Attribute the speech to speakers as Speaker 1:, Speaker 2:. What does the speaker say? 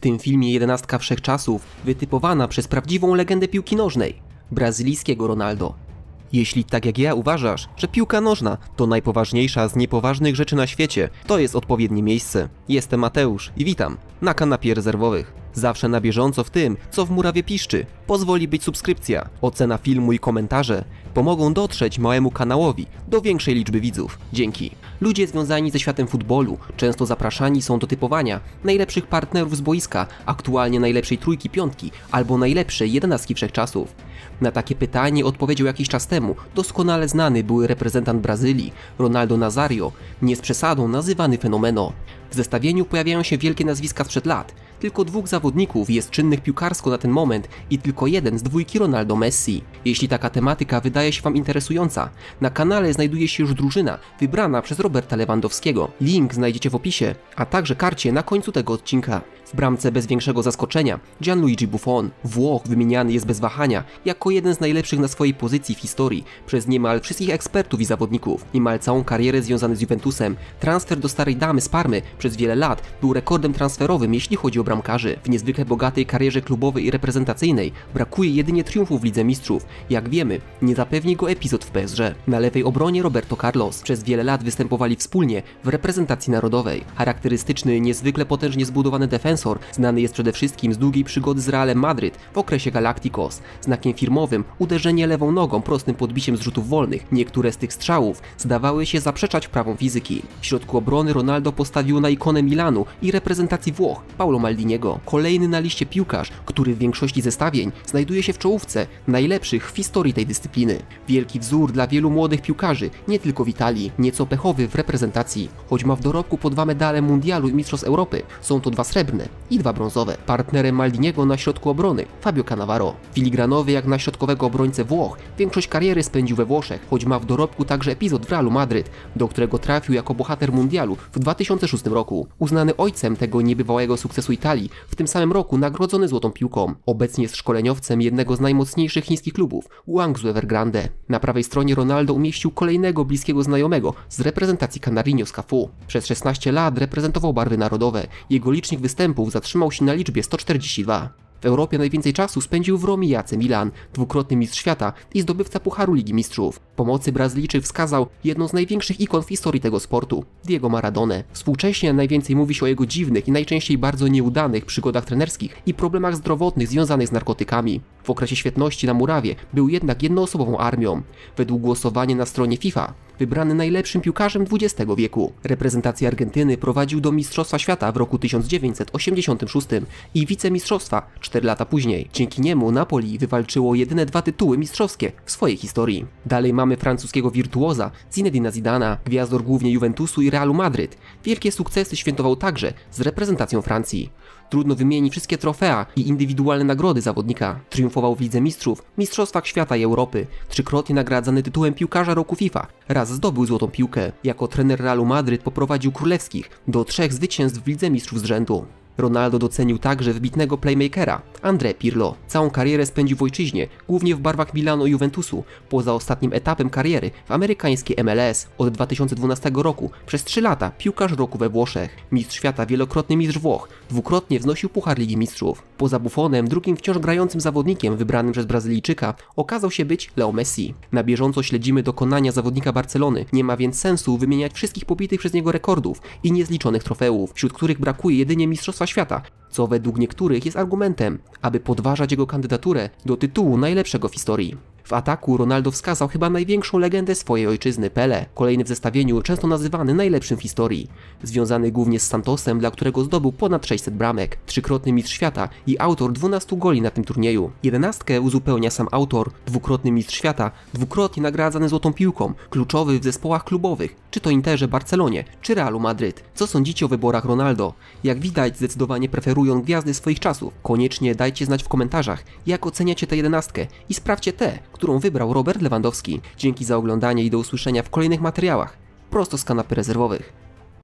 Speaker 1: W tym filmie jedenastka wszechczasów wytypowana przez prawdziwą legendę piłki nożnej brazylijskiego Ronaldo. Jeśli tak jak ja uważasz, że piłka nożna to najpoważniejsza z niepoważnych rzeczy na świecie, to jest odpowiednie miejsce. Jestem Mateusz i witam na kanapie rezerwowych. Zawsze na bieżąco w tym, co w murawie piszczy. Pozwoli być subskrypcja, ocena filmu i komentarze pomogą dotrzeć małemu kanałowi do większej liczby widzów. Dzięki. Ludzie związani ze światem futbolu często zapraszani są do typowania najlepszych partnerów z boiska, aktualnie najlepszej trójki piątki albo najlepszej jedenastki wszechczasów. Na takie pytanie odpowiedział jakiś czas temu doskonale znany były reprezentant Brazylii, Ronaldo Nazario, nie z przesadą nazywany fenomeno. W zestawieniu pojawiają się wielkie nazwiska sprzed lat. Tylko dwóch zawodników jest czynnych piłkarsko na ten moment i tylko jeden z dwójki Ronaldo Messi. Jeśli taka tematyka wydaje się Wam interesująca, na kanale znajduje się już drużyna wybrana przez Roberta Lewandowskiego. Link znajdziecie w opisie, a także karcie na końcu tego odcinka. W bramce bez większego zaskoczenia Gianluigi Buffon, Włoch wymieniany jest bez wahania jako jeden z najlepszych na swojej pozycji w historii przez niemal wszystkich ekspertów i zawodników. Niemal całą karierę związany z Juventusem, transfer do starej damy z Parmy przez wiele lat był rekordem transferowym jeśli chodzi o bramkarzy. W niezwykle bogatej karierze klubowej i reprezentacyjnej brakuje jedynie triumfu w Lidze Mistrzów. Jak wiemy, nie zapewni go epizod w PSG. Na lewej obronie Roberto Carlos. Przez wiele lat występowali wspólnie w reprezentacji narodowej. Charakterystyczny, niezwykle potężnie zbudowany defensor znany jest przede wszystkim z długiej przygody z Realem Madryt w okresie Galacticos. Znakiem firmowym uderzenie lewą nogą prostym podbiciem z rzutów wolnych. Niektóre z tych strzałów zdawały się zaprzeczać prawom fizyki. W środku obrony Ronaldo postawił na ikonę Milanu i reprezentacji Włoch, Paulo Kolejny na liście piłkarz, który w większości zestawień znajduje się w czołówce najlepszych w historii tej dyscypliny. Wielki wzór dla wielu młodych piłkarzy, nie tylko w Italii, nieco pechowy w reprezentacji. Choć ma w dorobku po dwa medale mundialu i mistrzostw Europy, są to dwa srebrne i dwa brązowe. Partnerem Maldiniego na środku obrony Fabio Cannavaro. Filigranowy jak na środkowego obrońcę Włoch, większość kariery spędził we Włoszech, choć ma w dorobku także epizod w Realu Madryt, do którego trafił jako bohater mundialu w 2006 roku. Uznany ojcem tego niebywałego sukcesu Italii, w tym samym roku nagrodzony złotą piłką. Obecnie jest szkoleniowcem jednego z najmocniejszych chińskich klubów, Guangzhou Evergrande. Na prawej stronie Ronaldo umieścił kolejnego bliskiego znajomego z reprezentacji Canarinho z Cafu. Przez 16 lat reprezentował barwy narodowe. Jego licznik występów zatrzymał się na liczbie 142. W Europie najwięcej czasu spędził w Romie Jace Milan, dwukrotny mistrz świata i zdobywca Pucharu Ligi Mistrzów. Pomocy Brazylijczyk wskazał jedną z największych ikon w historii tego sportu, Diego Maradone. Współcześnie najwięcej mówi się o jego dziwnych i najczęściej bardzo nieudanych przygodach trenerskich i problemach zdrowotnych związanych z narkotykami. W okresie świetności na murawie był jednak jednoosobową armią. Według głosowania na stronie FIFA wybrany najlepszym piłkarzem XX wieku. Reprezentację Argentyny prowadził do Mistrzostwa Świata w roku 1986 i wicemistrzostwa 4 lata później. Dzięki niemu Napoli wywalczyło jedyne dwa tytuły mistrzowskie w swojej historii. Dalej mamy francuskiego wirtuoza Zinedina Zidana, gwiazdor głównie Juventusu i Realu Madryt. Wielkie sukcesy świętował także z reprezentacją Francji. Trudno wymienić wszystkie trofea i indywidualne nagrody zawodnika. Triumfował w Lidze Mistrzów, Mistrzostwach Świata i Europy, trzykrotnie nagradzany tytułem piłkarza roku FIFA. Raz zdobył złotą piłkę. Jako trener Realu Madryt poprowadził królewskich do trzech zwycięstw w Lidze Mistrzów z rzędu. Ronaldo docenił także wybitnego playmakera, André Pirlo. Całą karierę spędził w ojczyźnie, głównie w barwach Milano i Juventusu, poza ostatnim etapem kariery w amerykańskiej MLS. Od 2012 roku przez 3 lata piłkarz roku we Włoszech, mistrz świata, wielokrotny mistrz Włoch, dwukrotnie wznosił Puchar Ligi Mistrzów. Poza Buffonem, drugim wciąż grającym zawodnikiem wybranym przez Brazylijczyka okazał się być Leo Messi. Na bieżąco śledzimy dokonania zawodnika Barcelony, nie ma więc sensu wymieniać wszystkich pobitych przez niego rekordów i niezliczonych trofeów, wśród których brakuje jedynie Mistrzostwa Świata, co według niektórych jest argumentem, aby podważać jego kandydaturę do tytułu najlepszego w historii. W ataku Ronaldo wskazał chyba największą legendę swojej ojczyzny, Pele, kolejny w zestawieniu często nazywany najlepszym w historii. Związany głównie z Santosem, dla którego zdobył ponad 600 bramek, trzykrotny mistrz świata i autor 12 goli na tym turnieju. Jedenastkę uzupełnia sam autor, dwukrotny mistrz świata, dwukrotnie nagradzany złotą piłką, kluczowy w zespołach klubowych, czy to Interze, Barcelonie, czy Realu Madryt. Co sądzicie o wyborach Ronaldo? Jak widać, zdecydowanie preferują gwiazdy swoich czasów. Koniecznie dajcie znać w komentarzach, jak oceniacie tę jedenastkę i sprawdźcie tę, którą wybrał Robert Lewandowski. Dzięki za oglądanie i do usłyszenia w kolejnych materiałach, prosto z kanapy rezerwowych.